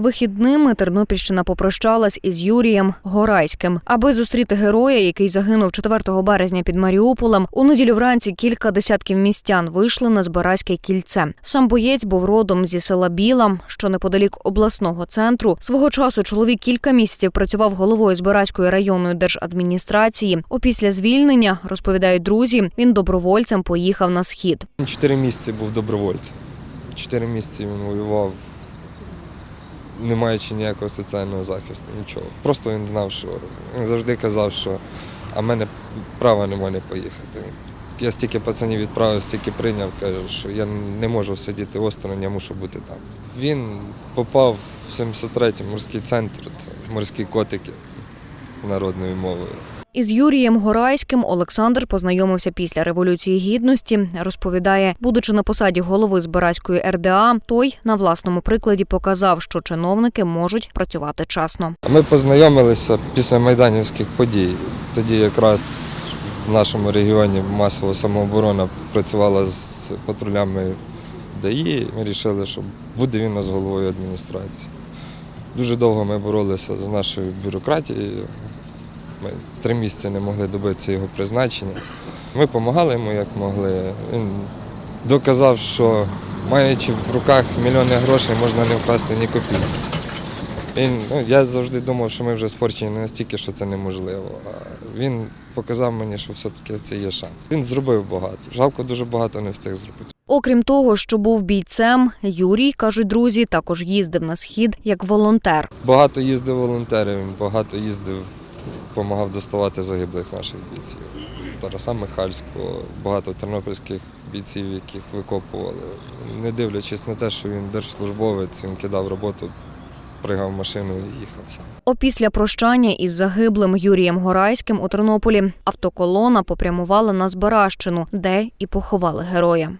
Вихідними Тернопільщина попрощалась із Юрієм Горайським. Аби зустріти героя, який загинув 4 березня під Маріуполем. У неділю вранці кілька десятків містян вийшли на Збаразьке кільце. Сам боєць був родом зі села Біла, що неподалік обласного центру. Свого часу чоловік кілька місяців працював головою Збаразької районної держадміністрації. Опісля звільнення розповідають друзі. Він добровольцем поїхав на схід. Чотири місяці був добровольцем. Чотири місяці він воював, не маючи ніякого соціального захисту, нічого. Просто він знав, що він завжди казав, що а мене права немає не поїхати. Я стільки пацанів відправив, стільки прийняв, каже, що я не можу сидіти осторонь, я мушу бути там. Він попав в 73-й морський центр, це морські котики народною мовою. Із Юрієм Горайським Олександр познайомився після революції гідності. Розповідає, будучи на посаді голови Збаразької РДА, той на власному прикладі показав, що чиновники можуть працювати часно. Ми познайомилися після майданівських подій. Тоді якраз в нашому регіоні масово самооборона працювала з патрулями ДАІ. Ми вирішили, що буде він нас головою адміністрації. Дуже довго ми боролися з нашою бюрократією. Ми три місяці не могли добитися його призначення. Ми допомагали йому як могли. Він доказав, що маючи в руках мільйони грошей, можна не вкрасти ні копійки. Він, ну, я завжди думав, що ми вже спорчені не настільки, що це неможливо. А він показав мені, що все-таки це є шанс. Він зробив багато. Жалко, дуже багато не встиг зробити. Окрім того, що був бійцем, Юрій кажуть друзі, також їздив на схід як волонтер. Багато їздив волонтерів, багато їздив, допомагав доставати загиблих наших бійців. Тараса Михальського, багато тернопільських бійців, яких викопували. Не дивлячись на те, що він держслужбовець, він кидав роботу, пригав машину і їхав сам. Опісля прощання із загиблим Юрієм Горайським у Тернополі автоколона попрямувала на Збаращину, де і поховали героя.